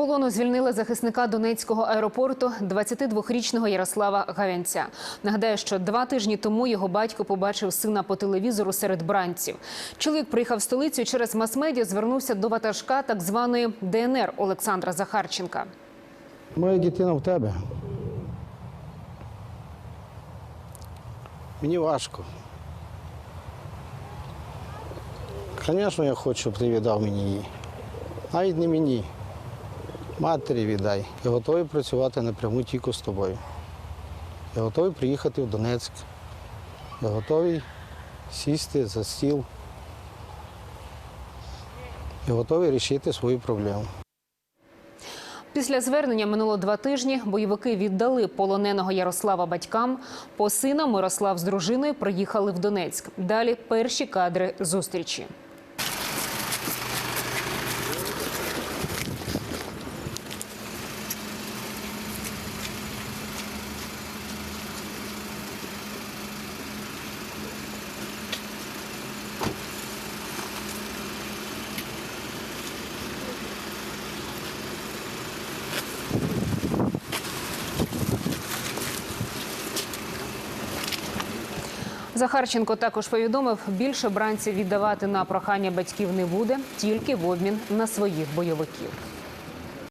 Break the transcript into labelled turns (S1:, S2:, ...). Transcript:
S1: полону звільнили захисника Донецького аеропорту 22-річного Ярослава Гавянця. Нагадаю, що два тижні тому його батько побачив сина по телевізору серед бранців. Чоловік приїхав в столицю і через мас-медіа звернувся до ватажка так званої ДНР Олександра Захарченка.
S2: Моя дитина в тебе. Мені важко. Звісно, я хочу, щоб ти віддав мені її. Навіть не мені. Матері віддай. Я готовий працювати напряму тільки з тобою. Я готовий приїхати в Донецьк. Я готовий сісти за стіл. Я готовий вирішити свою проблему.
S1: Після звернення минуло два тижні. Бойовики віддали полоненого Ярослава батькам. По сина Мирослав з дружиною приїхали в Донецьк. Далі перші кадри зустрічі. Захарченко також повідомив, більше бранців віддавати на прохання батьків не буде, тільки в обмін на своїх бойовиків.